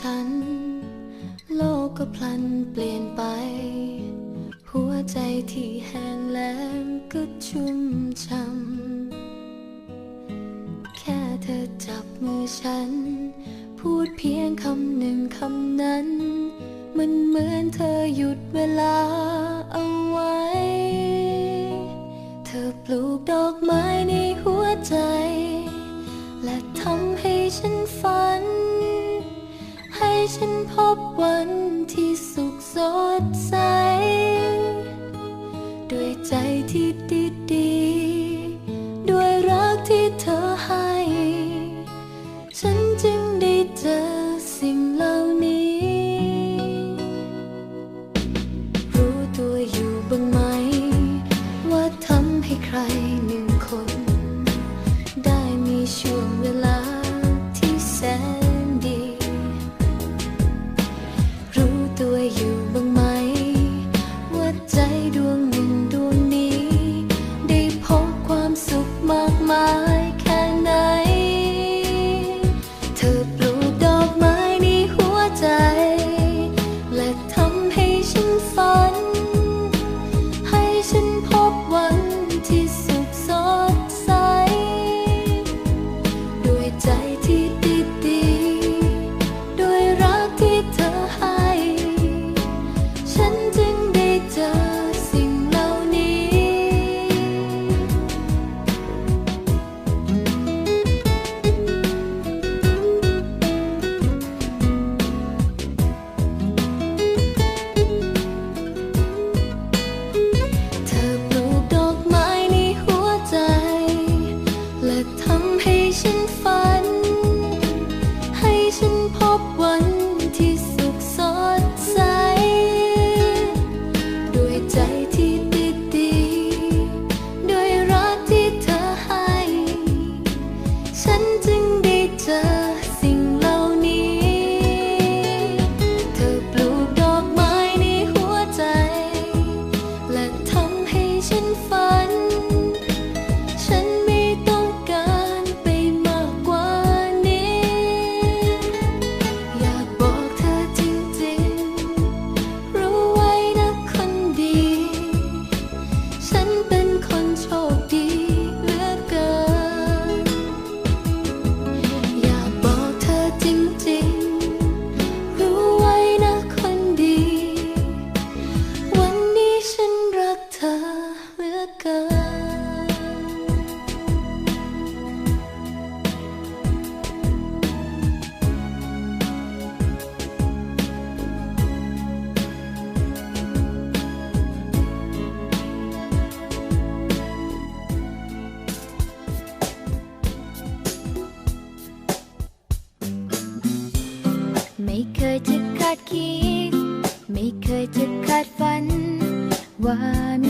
ฉัน โลกก็พลันเปลี่ยนไป หัวใจที่แห้งแล้งก็ชุ่มช่ำแค่เธอจับมือฉัน พูดเพียงคำหนึ่งคำนั้น มันเหมือนเธอหยุดเวลาเอาไว้ เธอปลูกดอกไม้ในหัวใจ และทำให้ฉันฝัน ให้ฉันพบวันที่สุขสดใส ไม่เคยจะคาดคิด ไม่เคยจะคาดฝัน ว่ามี